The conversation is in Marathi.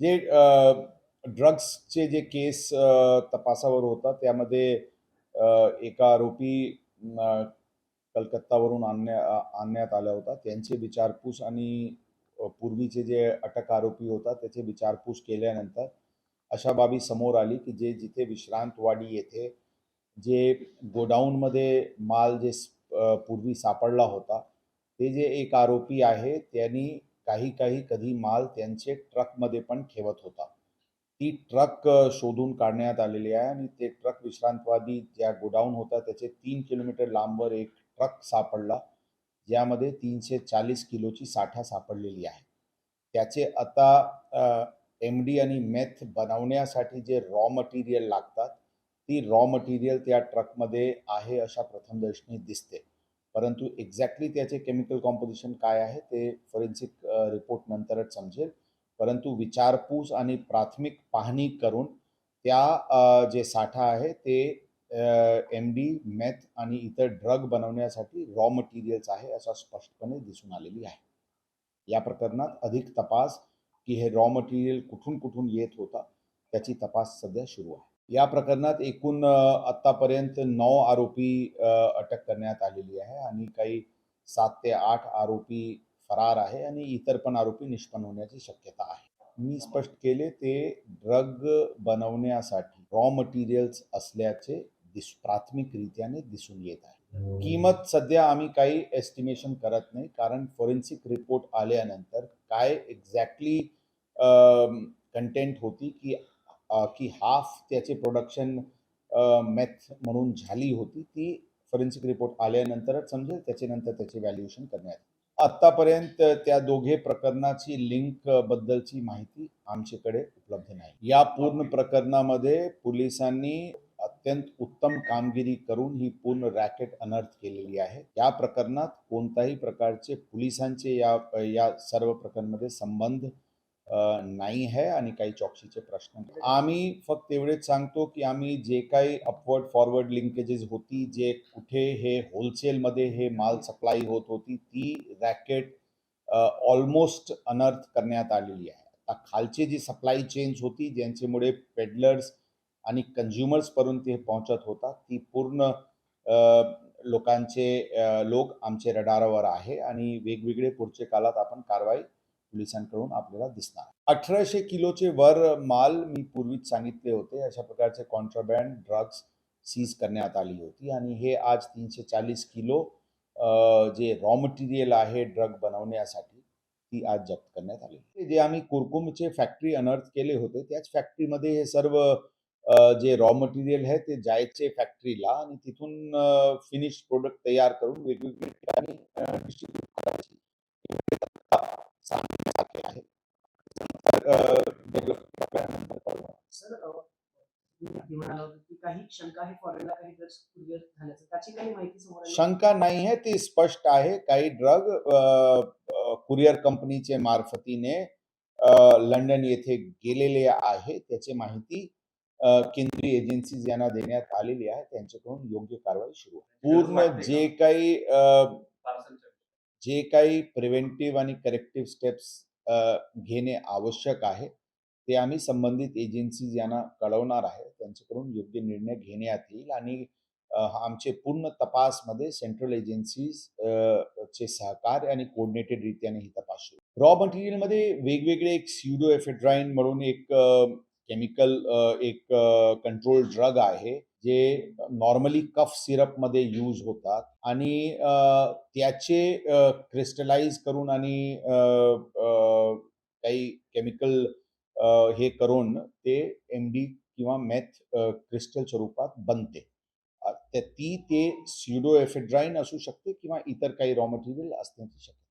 जे ड्रग्सचे जे केस तपासावर होता त्यामध्ये एका आरोपी कलकत्तावरून आणण्या आणण्यात आला होता. त्यांची विचारपूस आणि पूर्वीचे जे अटक आरोपी होता त्याचे विचारपूस केल्यानंतर अशा बाबी समोर आली की जे जिथे विश्रांतवाडी येथे जे गोडाऊनमध्ये माल जे पूर्वी सापडला होता ते जे एक आरोपी आहे त्यांनी काही काही कधी माल त्यांचे ट्रकमध्ये पण ठेवत होता. ती ट्रक शोधून काढण्यात आलेली आहे आणि ते ट्रक विश्रांतवादी ज्या गोडाऊन होता. त्याचे तीन किलोमीटर लांबवर एक ट्रक सापडला. ज्यामध्ये तीनशे चाळीस किलोची साठा सापडलेली आहे. त्याचे आता एम डी आणि मेथ बनवण्यासाठी जे रॉ मटेरियल लागतात ती रॉ मटेरियल त्या ट्रकमध्ये आहे अशा प्रथमदर्शनी दिसते. परंतु एक्झॅक्टली त्याचे केमिकल कॉम्पोजिशन काय आहे ते फॉरेन्सिक रिपोर्ट नंतरच समजेल. परंतु विचारपूस आणि प्राथमिक पाहणी करून त्या जे साठा आहे ते एम डी मेथ आणि इतर ड्रग बनवण्यासाठी रॉ मटेरियल्स आहे असं स्पष्टपणे दिसून आलेली आहे. या प्रकरणात अधिक तपास की हे रॉ मटेरियल कुठून कुठून येत होता त्याची तपास सध्या सुरू आहे. या प्रकरणात एकूण अ, आतापर्यंत नऊ आरोपी अटक करण्यात आलेली आहे आणि काही सात ते आठ आरोपी फरार आहे आणि इतर पण आरोपी निष्पन्न होण्याची शक्यता आहे. मी स्पष्ट केले ते ड्रग बनवण्यासाठी रॉ मटेरियल्स असल्याचे दिस प्राथमिकरित्याने दिसून येत आहे. किंमत सध्या आम्ही काही एस्टिमेशन करत नाही कारण फॉरेन्सिक रिपोर्ट आल्यानंतर काय एक्झॅक्टली कंटेंट होती की की हाफ त्याचे प्रोडक्शन मेथ म्हणून झाली होती. ती फॉरेन्सिक रिपोर्ट आल्यानंतरच समजेल. त्याच्यानंतर त्याचे व्हॅल्युएशन करण्यात. आतापर्यंत त्या दोघे प्रकरणाची लिंक बद्दलची माहिती आमच्याकडे उपलब्ध नाही. या पूर्ण प्रकरणामध्ये पोलिसांनी अत्यंत उत्तम कामगिरी करून ही पूर्ण रॅकेट अनर्थ केलेली आहे. या प्रकरणात कोणत्याही प्रकारचे पोलिसांचे या या सर्व प्रकरणामध्ये संबंध नाही आहे आणि काही चौकशीचे प्रश्न. आम्ही फक्त एवढेच सांगतो की आम्ही जे काही अपवर्ड फॉरवर्ड लिंकेजेस होती जे कुठे हे होलसेलमध्ये हे माल सप्लाय होत होती ती रॅकेट ऑलमोस्ट अनर्थ करण्यात आलेली आहे आता खालची जी सप्लाय चेन्स होती ज्यांच्यामुळे पेडलर्स आणि कन्झ्युमर्स पर्यंत ते पोहोचत होता ती पूर्ण लोकांचे लोक आमचे रडारावर आहे आणि वेगवेगळे पुढच्या काळात आपण कारवाई पोलिसांकडून आपल्याला दिसणार अठराशे किलोचे वर माल मी पूर्वीच सांगितले होते. अशा प्रकारचे कॉन्ट्राबँड ड्रग्स सीज करण्यात आली होती. आणि हे आज तीनशे चाळीस किलो जे रॉ मटेरियल आहे ड्रग बनवण्यासाठी ती आज जप्त करण्यात आली जे आम्ही कुरकुमचे फॅक्टरी अनर्थ केले होते त्याच फॅक्टरीमध्ये हे सर्व जे रॉ मटेरियल आहे ते जायचे फॅक्टरीला आणि तिथून फिनिश प्रोडक्ट तयार करून वेगवेगळ्या ठिकाणी डिस्ट्रीब्यूट करायची ही व्यवस्था सांगण्यासारखी आहे तर, अ, develop केल्यानंतर कळवा. सर अ, तुम्ही आधी म्हणाला होता की काही शंका आहे फॉरेनला काही ड्रग्ज कुरिअर झाल्याचं. त्याची काही माहिती समोर आली? शंका नाही आहे ती स्पष्ट आहे. काही ड्रग कुरिअर कंपनीचे मार्फतीने अ, लंडन येथे गेलेले आहे. त्याची माहिती अ, केंद्रीय एजन्सीज यांना देण्यात आलेली आहे. त्यांच्याकडून योग्य कारवाई सुरू आहे. पूर्ण जे काही अ, जे काही प्रिव्हेंटिव्ह आणि करेक्टिव्ह स्टेप्स घेणे आवश्यक आहे ते आम्ही संबंधित एजन्सीज यांना कळवणार आहे. त्यांच्याकडून योग्य निर्णय घेण्यात येईल आणि आमचे पूर्ण तपासमध्ये सेंट्रल एजन्सीज चे सहकार्य आणि कोऑर्डिनेटेड रित्याने ही तपास सुरू. रॉ मटेरियलमध्ये वेगवेगळे एक स्युडो एफेड्राईन म्हणून एक केमिकल एक कंट्रोल ड्रग आहे जे नॉर्मली कफ सिरपमध्ये यूज होतात आणि त्याचे क्रिस्टलाइज करून आणि काही केमिकल हे करून ते एम डी किंवा मॅथ क्रिस्टल स्वरूपात बनते. ती ते स्युडो एफेड्राईन असू शकते किंवा इतर काही रॉ मटेरियल असण्याची शक्यता